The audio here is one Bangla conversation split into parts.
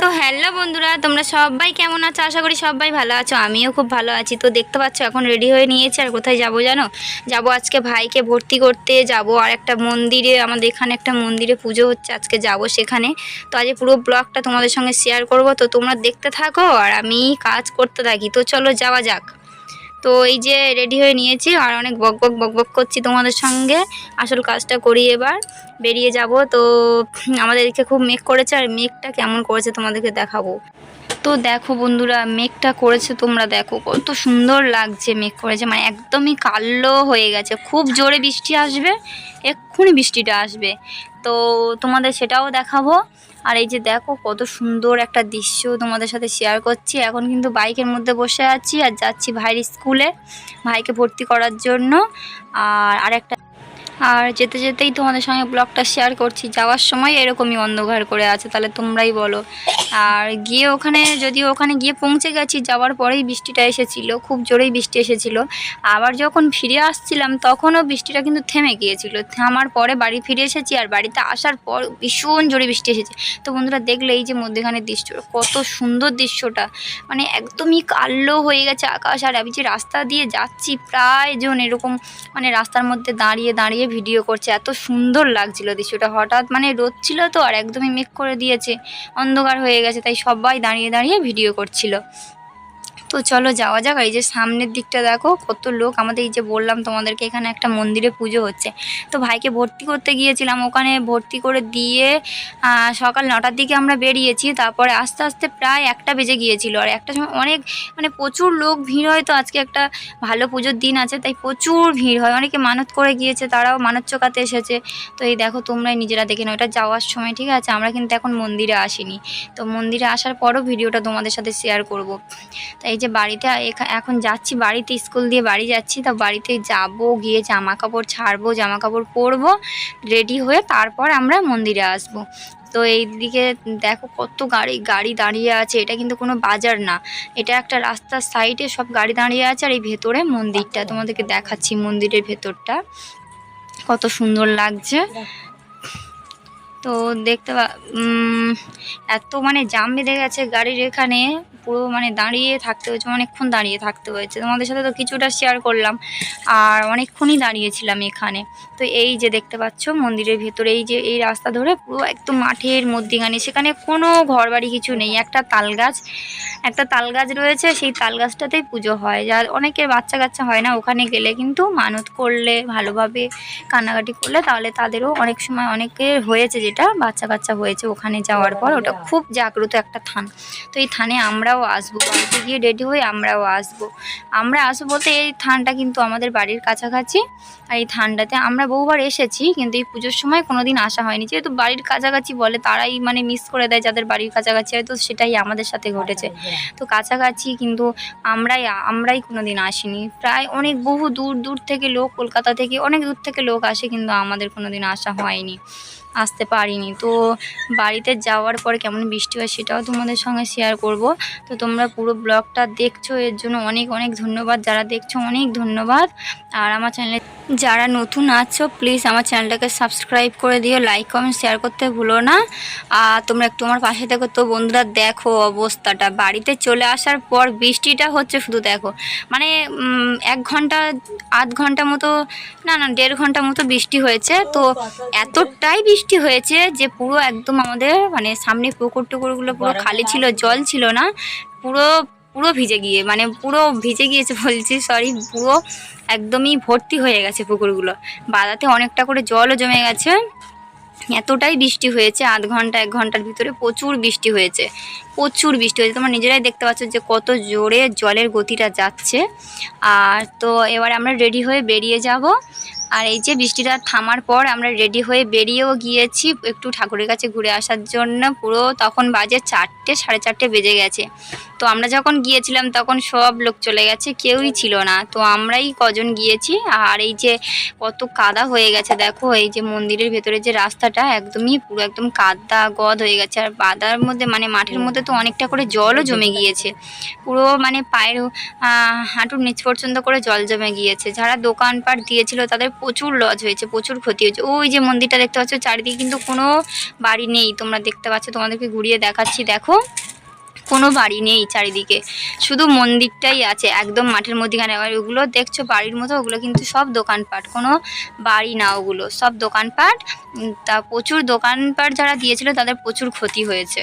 তো হ্যালো বন্ধুরা, তোমরা সবাই কেমন আছো? আশা করি সবাই ভালো আছো। আমিও খুব ভালো আছি। তো দেখতে পাচ্ছ, এখন রেডি হয়ে নিয়েছি। আর কোথায় যাব জানো? যাব আজকে ভাইকে ভর্তি করতে। যাব আর একটা মন্দিরে, আমাদের এখানে একটা মন্দিরে পুজো হচ্ছে। আজকে যাব সেখানে। তো আজ পুরো ব্লগটা তোমাদের সঙ্গে শেয়ার করব। তো তোমরা দেখতে থাকো আর আমি কাজ করতে থাকি। তো চলো যাওয়া যাক। তো এই যে রেডি হয়ে নিয়েছি, আর অনেক বক বক বক বক করছি তোমাদের সঙ্গে। আসল কাজটা করি এবার, বেরিয়ে যাব। তো আমাদের এদিকে খুব মেঘ করেছে, আর মেঘটা কেমন করেছে তোমাদেরকে দেখাবো। তো দেখো বন্ধুরা, মেঘটা করেছে, তোমরা দেখো কত সুন্দর লাগছে মেঘ করেছে মানে একদমই কালো হয়ে গেছে। খুব জোরে বৃষ্টি আসবে, এক্ষুনি বৃষ্টিটা আসবে। তো তোমাদের সেটাও দেখাবো। আর এই যে দেখো কত সুন্দর একটা দৃশ্য তোমাদের সাথে শেয়ার করছি। এখন কিন্তু বাইকের মধ্যে বসে আছি আর যাচ্ছি ভাইয়ের স্কুলে, ভাইকে ভর্তি করার জন্য। আর আরেকটা আর যেতে যেতেই তোমাদের সঙ্গে ব্লগটা শেয়ার করছি। যাওয়ার সময় এরকমই অন্ধকার করে আছে, তাহলে তোমরাই বলো। আর গিয়ে ওখানে যদিও ওখানে গিয়ে পৌঁছে গেছি, যাওয়ার পরেই বৃষ্টিটা এসেছিল, খুব জোরেই বৃষ্টি এসেছিল। আবার যখন ফিরে আসছিলাম, তখনও বৃষ্টিটা কিন্তু থেমে গিয়েছিল। থামার পরে বাড়ি ফিরে এসেছি, আর বাড়িতে আসার পর ভীষণ জোরে বৃষ্টি এসেছে। তো বন্ধুরা, দেখলে এই যে মধ্যেখানের দৃশ্যটা কত সুন্দর দৃশ্যটা। মানে একদমই কালো হয়ে গেছে আকাশ, আর আমি যে রাস্তা দিয়ে যাচ্ছি, প্রায় জন এরকম মানে রাস্তার মধ্যে দাঁড়িয়ে দাঁড়িয়ে ভিডিও করছে, এত সুন্দর লাগছিল দৃশ্যটা। হঠাৎ মানে রোদ ছিল তো আর একদমই মেঘ করে দিয়েছে, অন্ধকার হয়ে গেছে, তাই সবাই দাঁড়িয়ে দাঁড়িয়ে ভিডিও করছিল। তো চলো যাওয়া যাক। এই যে সামনের দিকটা দেখো, কত লোক। আমাদের এই যে বললাম তোমাদেরকে, এখানে একটা মন্দিরে পুজো হচ্ছে। তো ভাইকে ভর্তি করতে গিয়েছিলাম। ওখানে ভর্তি করে দিয়ে সকাল নটার দিকে আমরা বেরিয়েছি। তারপরে আস্তে আস্তে প্রায় একটা বেজে গিয়েছিল। আর একটা সময় অনেক মানে প্রচুর লোক ভিড় হয়। তো আজকে একটা ভালো পুজোর দিন আছে, তাই প্রচুর ভিড় হয়। অনেকে মানত করে গিয়েছে, তারাও মানত চোকাতে এসেছে। তো এই দেখো, তোমরাই নিজেরা দেখে নাও। এটা যাওয়ার সময়, ঠিক আছে? আমরা কিন্তু এখন মন্দিরে আসিনি। তো মন্দিরে আসার পরও ভিডিওটা তোমাদের সাথে শেয়ার করব। তাই যে বাড়িতে এখা- এখন যাচ্ছি বাড়িতে স্কুল দিয়ে বাড়ি যাচ্ছি তো বাড়িতে যাব গিয়ে জামা কাপড় ছাড়বো জামা কাপড় পরবো রেডি হয়ে তারপর আমরা মন্দিরে আসব। তো এইদিকে দেখো কত গাড়ি গাড়ি দাঁড়িয়ে আছে এটা কিন্তু কোনো বাজার না। এটা একটা রাস্তার সাইডে সব গাড়ি দাঁড়িয়ে আছে আর এই ভেতরে মন্দিরটা তোমাদেরকে দেখাচ্ছি মন্দিরের ভেতরটা। কত সুন্দর লাগছে। তো দেখতে পা এত মানে জাম বেঁধে গেছে গাড়ির এখানে। পুরো মানে দাঁড়িয়ে থাকতে হয়েছে, অনেকক্ষণ দাঁড়িয়ে থাকতে হয়েছে। তোমাদের সাথে তো কিছুটা শেয়ার করলাম, আর অনেকক্ষণই দাঁড়িয়েছিলাম এখানে। তো এই যে দেখতে পাচ্ছ, মন্দিরের ভেতরে এই যে, এই রাস্তা ধরে পুরো একদম মাঠের মধ্যিখানে, সেখানে কোনো ঘরবাড়ি কিছু নেই, একটা তাল গাছ একটা তাল গাছ রয়েছে, সেই তাল গাছটাতেই পুজো হয়। যা অনেকের বাচ্চা কাচ্চা হয় না ওখানে গেলে, কিন্তু মানত করলে, ভালোভাবে কান্নাকাটি করলে, তাহলে তাদেরও অনেক সময় অনেকের হয়েছে যেটা বাচ্চা কাচ্চা হয়েছে ওখানে যাওয়ার পর। ওটা খুব জাগ্রত একটা থান। তো এই থানে আমরাও আসব, বাড়িতে গিয়ে রেডি হয়ে আমরাও আসব। আমরা আসব বলতে এই থানটা কিন্তু আমাদের বাড়ির কাছাকাছি। আর এই থানটাতে আমরা বহুবার এসেছি, কিন্তু এই পুজোর সময় কোনো দিন আসা হয়নি। যেহেতু বাড়ির কাছাকাছি বলে, তারাই মানে মিস করে দেয় যাদের বাড়ির কাছাকাছি হয়তো সেটাই আমাদের সাথে ঘটেছে। তো কাছাকাছি কিন্তু আমরাই আমরাই কোনো দিন আসিনি। প্রায় অনেক বহু দূর দূর থেকে লোক, কলকাতা থেকে, অনেক দূর থেকে লোক আসে কিন্তু আমাদের কোনো দিন আসা হয়নি। আসতে পারিনি। তো বাড়িতে যাওয়ার পরে কেমন বৃষ্টি হয় সেটাও তোমাদের সঙ্গে শেয়ার করব। তো তোমরা পুরো ব্লগটা দেখছ, এর জন্য অনেক অনেক ধন্যবাদ। যারা দেখছ, অনেক ধন্যবাদ। আর আমার চ্যানেলে যারা নতুন আছো প্লিজ আমার চ্যানেলটাকে সাবস্ক্রাইব করে দিও লাইক কমেন্ট শেয়ার করতে ভুলো না। আর তোমরা একটু আমার পাশে দেখো তো বন্ধুরা, দেখো অবস্থাটা। বাড়িতে চলে আসার পর বৃষ্টিটা হচ্ছে শুধু দেখো। মানে এক ঘণ্টা, আধ ঘণ্টা মতো, না না, দেড় ঘণ্টা মতো বৃষ্টি হয়েছে। তো এতটাই বৃষ্টি হয়েছে যে পুরো একদম আমাদের মানে সামনে পুকুর টুকুরগুলো পুরো খালি ছিল জল ছিল না পুরো পুরো ভিজে গিয়ে মানে পুরো ভিজে গিয়েছে বলছি সরি পুরো একদমই ভর্তি হয়ে গেছে পুকুরগুলো। বাদাতে অনেকটা করে জলও জমে গেছে। এতটাই বৃষ্টি হয়েছে আধ ঘণ্টা এক ঘণ্টার ভিতরে প্রচুর বৃষ্টি হয়েছে প্রচুর বৃষ্টি হয়েছে। তোমরা নিজেরাই দেখতে পাচ্ছ যে কত জোরে জলের গতিটা যাচ্ছে। আর তো এবার আমরা রেডি হয়ে বেরিয়ে যাব। আর এই যে বৃষ্টিটা থামার পর আমরা রেডি হয়ে বেরিয়েও গিয়েছি একটু ঠাকুরের কাছে ঘুরে আসার জন্য। পুরো তখন বাজে চারটে, সাড়ে চারটে বেজে গেছে। তো আমরা যখন গিয়েছিলাম তখন সব লোক চলে গেছে, কেউই ছিল না। তো আমরাই কজন গিয়েছি। আর এই যে কত কাদা হয়ে গেছে, দেখো, এই যে মন্দিরের ভেতরে যে রাস্তাটা একদমই পুরো একদম কাদা গদ হয়ে গেছে। আর বাদার মধ্যে মানে মাঠের মধ্যে তো অনেকটা করে জলও জমে গিয়েছে। পুরো মানে পায়ের হাঁটুর নিচ পর্যন্ত করে জল জমে গিয়েছে। যারা দোকানপাট দিয়েছিল তাদের প্রচুর লজ হয়েছে, প্রচুর ক্ষতি হয়েছে। ওই যে মন্দিরটা দেখতে পাচ্ছ, চারিদিকে কিন্তু কোনো বাড়ি নেই। তোমরা দেখতে পাচ্ছ, তোমাদেরকে ঘুরিয়ে দেখাচ্ছি। দেখো। কোনো বাড়ি নেই চারিদিকে। শুধু মন্দিরটাই আছে, একদম মাঠের মধ্যেখানে। আর ওগুলো দেখছ, বাড়ির মতো, ওগুলো কিন্তু সব দোকানপাট। কোনো বাড়ি না ওগুলো, সব দোকানপাট। তা প্রচুর দোকানপাট যারা দিয়েছিল, তাদের প্রচুর ক্ষতি হয়েছে।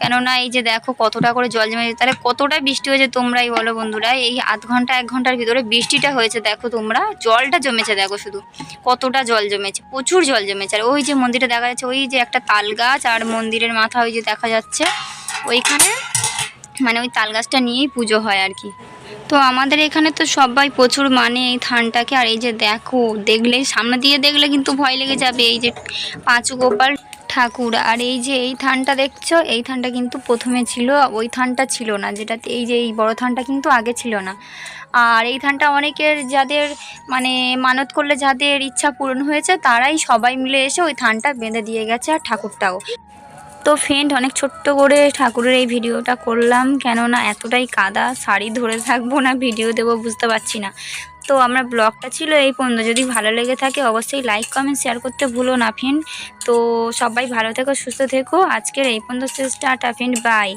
কেননা এই যে দেখো কতটা করে জল জমে তাহলে কতটা বৃষ্টি হয়েছে তোমরাই বলো বন্ধুরা। এই আধ ঘণ্টা, এক ঘণ্টার ভিতরে বৃষ্টিটা হয়েছে, দেখো তোমরা। জলটা জমেছে, দেখো শুধু। কতটা জল জমেছে, প্রচুর জল জমেছে। আর ওই যে মন্দিরটা দেখা যাচ্ছে, ওই যে একটা তাল গাছ, আর মন্দিরের মাথা ওই যে দেখা যাচ্ছে। ওইখানে মানে ওই তাল গাছটা নিয়েই পুজো হয় আর কি। তো আমাদের এখানে তো সবাই প্রচুর মানে এই থানটাকে আর এই যে দেখো, দেখলে, সামনে দিয়ে দেখলে কিন্তু ভয় লেগে যাবে। এই যে পাঁচু গোপাল ঠাকুর, আর এই যে এই থানটা দেখছ, এই থানটা কিন্তু প্রথমে ছিল, ওই থানটা ছিল না। যেটাতে এই যে এই বড় থানটা কিন্তু আগে ছিল না। আর এই থানটা অনেকের যাদের মানে মানত করলে যাদের ইচ্ছা পূরণ হয়েছে, তারাই সবাই মিলে এসে ওই থানটা বেঁধে দিয়ে গেছে আর ঠাকুরটাও। তো ফ্রেন্ড অনেক ছোট্ট করে ঠাকুরের এই ভিডিওটা করলাম। কেননা এতটাই কাদা, শাড়ি ধরে থাকব না, ভিডিও দেবো বুঝতে পারছি না। তো আমার ব্লগটা ছিল এই পর্যন্ত। যদি ভালো লেগে থাকে, অবশ্যই লাইক কমেন্ট শেয়ার করতে ভুলো না ফ্রেন্ড তো সবাই ভালো থেকো, সুস্থ থেকো। আজকের এই পর্যন্ত, শেষ টাটা ফ্রেন্ড বাই